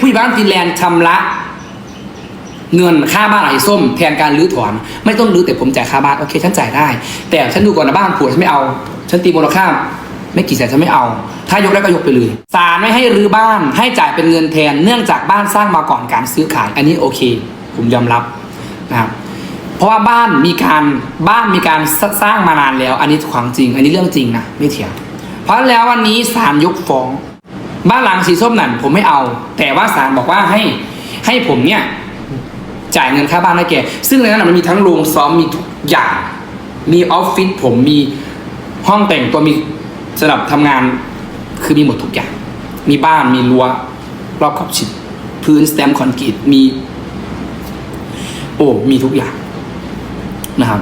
ผู้บ้านฟินแลนด์ชำระเงินค่าบ้านไอ้ส้มแทนการรื้อถอน ไม่ต้องรื้อแต่ผมจ่ายค่าบ้านโอเคฉันจ่ายได้ แต่ฉันดูก่อนนะบ้านผัวฉันไม่เอา ฉันตีมูลค่าไม่กี่แสนฉันไม่เอา ถ้ายกได้ก็ยกไปเลยศาลไม่ให้รื้อบ้านให้จ่ายเป็นเงินแทนเนื่องจากบ้านสร้างมาก่อนการซื้อขาย อันนี้โอเค ผมยอมรับนะครับเพราะว่าบ้านมีการบ้านมีการสร้างมานานแล้ว อันนี้ความจริง อันนี้เรื่องจริงนะไม่เถียงเพราะแล้ววันนี้ศาลยกฟ้อง บ้านหลังสีส้มนั่นผมไม่เอา แต่ว่าศาลบอกว่าให้ให้ผมเนี่ยจ่ายเงินค่าบ้านให้แก ซึ่งในนั้นมันมีทั้งโรงซ้อมมีทุกอย่าง มีออฟฟิศผมมีห้องแต่งตัวมีสำหรับทำงานคือมีหมดทุกอย่าง มีบ้านมีรั้วรอบขอบชิดพื้นสแตมคอนกรีตมี โอ้มีทุกอย่างนะครับ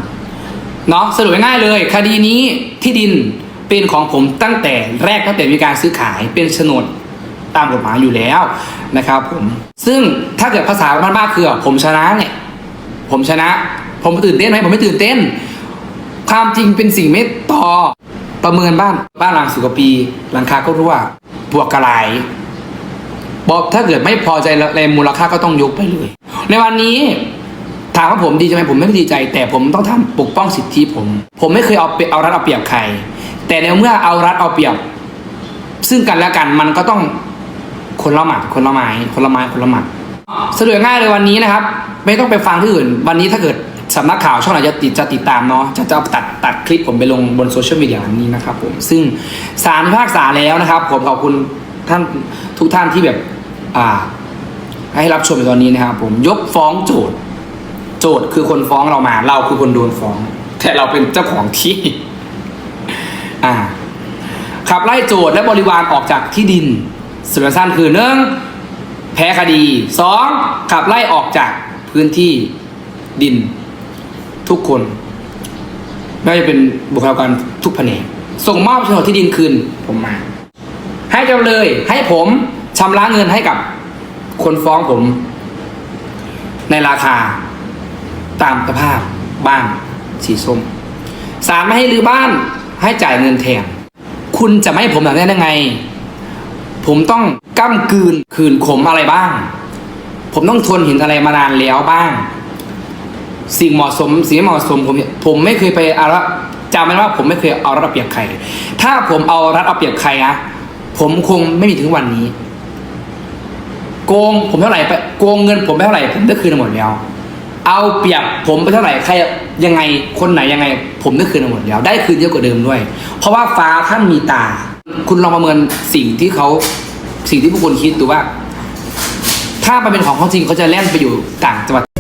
เนาะสรุปง่ายเลย คดีนี้ที่ดินเป็นของผมตั้งแต่แรกตั้งแต่มีการซื้อขายเป็นโฉนด ตามกฎหมายอยู่แล้วนะครับผมซึ่งถ้าเกิดภาษาบ้านๆคือผมชนะเนี่ยผมชนะ ผมตื่นเต้นไหมผมไม่ตื่นเต้น ความจริงเป็นสิ่งไม่ต่อประเมินบ้านบ้านหลังสุกปีหลังคาก็รั่วบวกกระไหลบอกถ้าเกิดไม่พอใจในมูลค่าก็ต้องยกไปเลย ในวันนี้ถามว่าผมดีใจไหมผมไม่ดีใจ แต่ผมต้องทำปกป้องสิทธิผม ผมไม่เคยเอาเปรียบเอารัดเอาเปรียบใคร แต่ในเมื่อเอารัดเอาเปรียบ ซึ่งกันและกันมันก็ต้อง คนละหมัดคนละไม้คนละไม้คนละหมัดสรุปง่ายเลยวันนี้นะครับ ไม่ต้องไปฟังที่อื่น วันนี้ถ้าเกิดสำนักข่าวช่องไหนจะติดจะติดตามเนาะจะจะตัดตัดคลิปผมไปลงบนโซเชียลมีเดียวันนี้นะครับผมซึ่งสารพิพากษาแล้วนะครับ ผมขอบคุณท่านทุกท่านที่แบบอ่าให้รับชมในตอนนี้นะครับ ผมยกฟ้องโจทย์ โจทย์คือคนฟ้องเรามา เราคือคนโดนฟ้อง แต่เราเป็นเจ้าของที่ อ่าขับไล่โจทย์และบริวารออกจากที่ดิน สรุปสั้นคือหนึ่งแพ้คดีสองขับไล่ออกจากพื้นที่ดินทุกคนไม่ว่าจะเป็นบุคลากรทุกแผนกส่งมอบโฉนดที่ดินคืนผมมา ให้จำเลยให้ผมชำระเงินให้กับคนฟ้องผม ในราคาตามสภาพบ้านสีส้มศาลไม่ให้รื้อบ้านให้จ่ายเงินแทนคุณจะไม่ให้ผมแบบนี้ได้ไง ผมต้องก้ำกืนคืนขมอะไรบ้าง ผมต้องทนเห็นอะไรมานานแล้วบ้าง สิ่งเหมาะสมสิ่งไม่เหมาะสมผมผมไม่เคยไปเอาละจำไว้ว่าผมไม่เคยเอารัดเอาเปรียบใคร ถ้าผมเอารัดเอาเปรียบใครนะผมคงไม่มีถึงวันนี้ โกงผมเท่าไหร่ไปโกงเงินผมไปเท่าไหร่ผมได้คืนหมดแล้ว เอาเปรียบผมไปเท่าไหร่ใครยังไงคนไหนยังไง ผมได้คืนหมดแล้ว ได้คืนเยอะกว่าเดิมด้วย เพราะว่าฟ้าท่านมีตา คุณลองประเมินสิ่งที่เขาสิ่งที่ผู้คนคิดดูว่า ถ้ามันเป็นของเขาจริงเขาจะแล่นไปอยู่ต่างจังหวัด